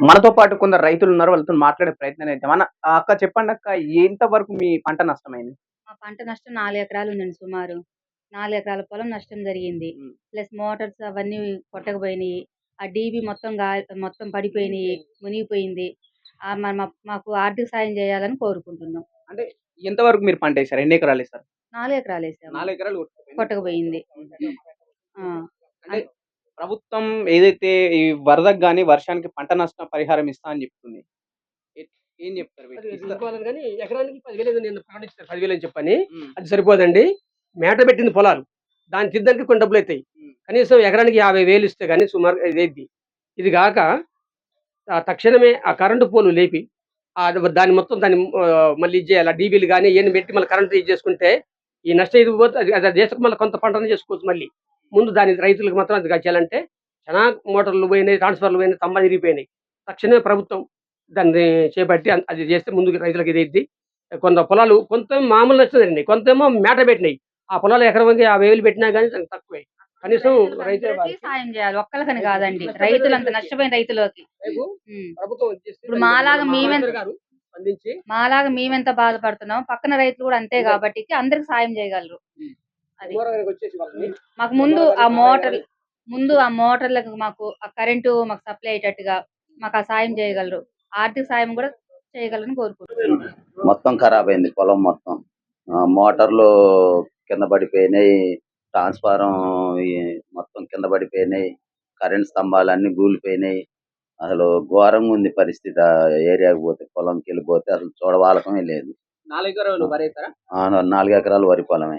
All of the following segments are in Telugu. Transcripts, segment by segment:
మనతో పాటు కొందరు రైతులు ఉన్నారు వాళ్ళతో మాట్లాడే ప్రయత్నం అయితే మన అక్క చెప్పండి అక్క ఎంత వరకు మీ పంట నష్టమైంది? మా పంట నష్టం నాలుగు ఎకరాలు ఉందండి సుమారు. నాలుగు ఎకరాల పొలం నష్టం జరిగింది. ఉమ్. ప్లస్ మోటార్స్ అవన్నీ కొట్టకపోయినాయి. ఆ డీబీ మొత్తం గా మొత్తం పడిపోయినాయి మునిగిపోయింది. ఆ మ- మా- మాకు ఆర్థిక సాయం చేయాలని కోరుకుంటున్నాం. అంటే ఎంత వరకు మీరు పంట వేసారు? ఎన్ని ఎకరాలు వేసారు? నాలుగు ఎకరాలు వేసాము. నాలుగు ఎకరాలు కొట్టుకుపోయింది. కొట్టకపోయింది. ఆ, అంటే ప్రభుత్వం ఏదైతే ఈ వరదకు గానీ వర్షానికి పంట నష్టం పరిహారం ఇస్తా అని చెప్తుంది. ఏ- ఏం చెప్తారు వీటికి? ఇస్తా- కానీ ఎకరానికి పదివేలు ఏదో నేను ప్రకటించాను. పదివేలు అని చెప్పని ఉమ్. అది సరిపోదండి. మేట పెట్టింది పొలాలు. దాని తిద్దరికి కొన్ని డబ్బులు అవుతాయి. కనీసం ఎకరానికి యాభై వేలు ఇస్తే కానీ సుమారు ఇదేద్ది ఇది కాక ఆ తక్షణమే ఆ కరెంటు పోలు లేపి ఆ ద- దాన్ని మొత్తం దాన్ని ఆ, మళ్ళీ ఇది చేయాలి? డీబీలు కానీ ఇవన్నీ పెట్టి మళ్ళీ కరెంటు ఇది చేసుకుంటే ఈ నష్టం ఇది పోతే అది అది మళ్ళీ కొంత పంటను చేసుకోవచ్చు మళ్ళీ. ముందు దాని రైతులకు మాత్రం అది చేయాలంటే చాలా మోటార్లు పోయినాయి ట్రాన్స్ఫర్లు పోయినాయి తమ్మలు ఇరిగిపోయినాయి తక్షణమే ప్రభుత్వం దాన్ని చేపట్టి అది చేస్తే ముందుకు రైతులకు ఇది కొంత పొలాలు కొంత మామూలు జరిగినాయి కొంతేమో మేట పెట్టినాయి. ఆ పొలాలు ఎకరానికి యాభై వేలు పెట్టినా కానీ తక్కువే. కనీసం రైతు సాయం చేయాలి ఒక్కరికని కాదండి. రైతులంత నష్టపోయిన రైతులకి. ఇప్పుడు మాలాగా మేమెంత బాధపడుతున్నాం పక్కన రైతులు కూడా అంతే కాబట్టి అందరికి సాయం చేయగలరు. అది. మాకు ముందు ఆ మోటార్ ముందు ఆ మోటార్లకు మాకు ఆ కరెంటు మాకు సప్లై అయ్యేటట్టుగా మాకు ఆ సాయం చేయగలరు. ఆర్థిక సాయం కూడా చేయగలరని కోరుకుంటున్నాం. మొత్తం ఖరాబ్ అయింది పొలం మొత్తం. ఆ, మోటార్లు కింద పడిపోయినాయి ట్రాన్స్ఫారం మొత్తం కింద పడిపోయినాయి కరెంట్ స్తంభాలు అన్ని కూలిపోయినాయి అసలు ఘోరంగా ఉంది పరిస్థితి ఆ ఏరియాకి పోతే పొలంకి వెళ్ళిపోతే అసలు చూడవాలకమే లేదు. నాలుగు ఎకరాలు వరి పొలమే.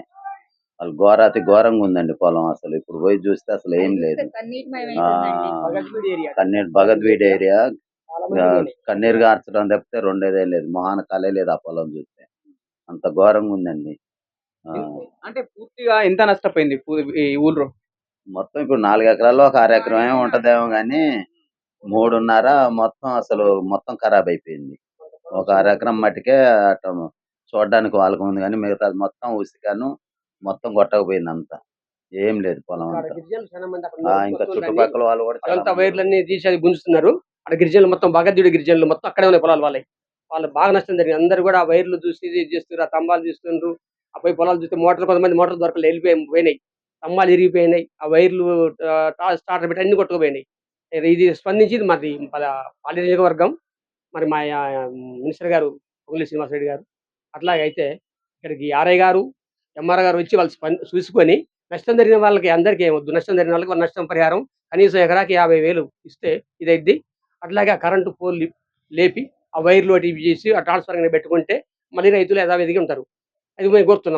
అసలు ఘోరాతి ఘోరంగా ఉందండి పొలం అసలు. ఇప్పుడు పోయి చూస్తే అసలు ఏం లేదు. కన్నీరు భగద్వీడ్ ఏరియా. కన్నీరు గార్చడం తప్పితే రెండేదే లేదు. మొహాన కలే లేదు ఆ పొలం చూస్తే. అంత ఘోరంగా ఉందండి. అంటే పూర్తిగా ఎంత నష్టపోయింది ఈ ఊళ్ళో మొత్తం ఇప్పుడు నాలుగు ఎకరాల్లో ఒక అర ఎకరమే ఉంటదేమో కానీ మూడున్నర మొత్తం అసలు మొత్తం ఖరాబ్ అయిపోయింది. ఒక అర ఎకరం మట్టికే అటు చూడడానికి వాళ్ళకు ఉంది కానీ మిగతా మొత్తం ఉసికాను మొత్తం కొట్టకపోయింది అంతా ఏం లేదు పొలం అంతా. ఇంకా చుట్టుపక్కల వాళ్ళు కూడా వైర్లన్నీ తీసి అది గుంజుతున్నారు. అక్కడ గిరిజనులు మొత్తం భగద్యుడి గిరిజనులు మొత్తం అక్కడే ఉన్నాయి పొలాలు వాళ్ళవి వాళ్ళు బాగా నష్టం జరిగింది. అందరూ కూడా ఆ వైర్లు చూసి ఇది చేస్తున్నారు ఆ స్తంభాలు చూస్తున్నారు ఆ పోయి పొలాలు చూస్తే మోటార్లు కొంతమంది మోటార్లు దొరకలేదు వెళ్ళిపోయి పోయినాయి. స్తంభాలు ఇరిగిపోయినాయి. ఆ వైర్లు స్టార్టర్ పెట్టి అన్ని కొట్టుకుపోయినాయి. ఇది- స్పందించి మాది పాలి నియోజకవర్గం. మరి మా మినిస్టర్ గారు పొంగులి శ్రీనివాసరెడ్డి గారు. అట్లాగే అయితే ఇక్కడికి ఆర్ఐ గారు ఎంఆర్ గారు వచ్చి వాళ్ళు చూసుకొని నష్టం జరిగిన వాళ్ళకి అందరికీ ఏమొద్దు నష్టం జరిగిన వాళ్ళకి నష్టం పరిహారం కనీసం ఎకరాకి యాభై వేలు ఇస్తే ఇదైద్ది. అట్లాగే ఆ కరెంటు పోల్ లేపి ఆ వైర్లు అటు ఇవి చేసి ఆ ట్రాన్స్ఫర్ పెట్టుకుంటే మళ్ళీ రైతులు యథావిధిగా ఉంటారు. అది మేము కోరుతున్నాం.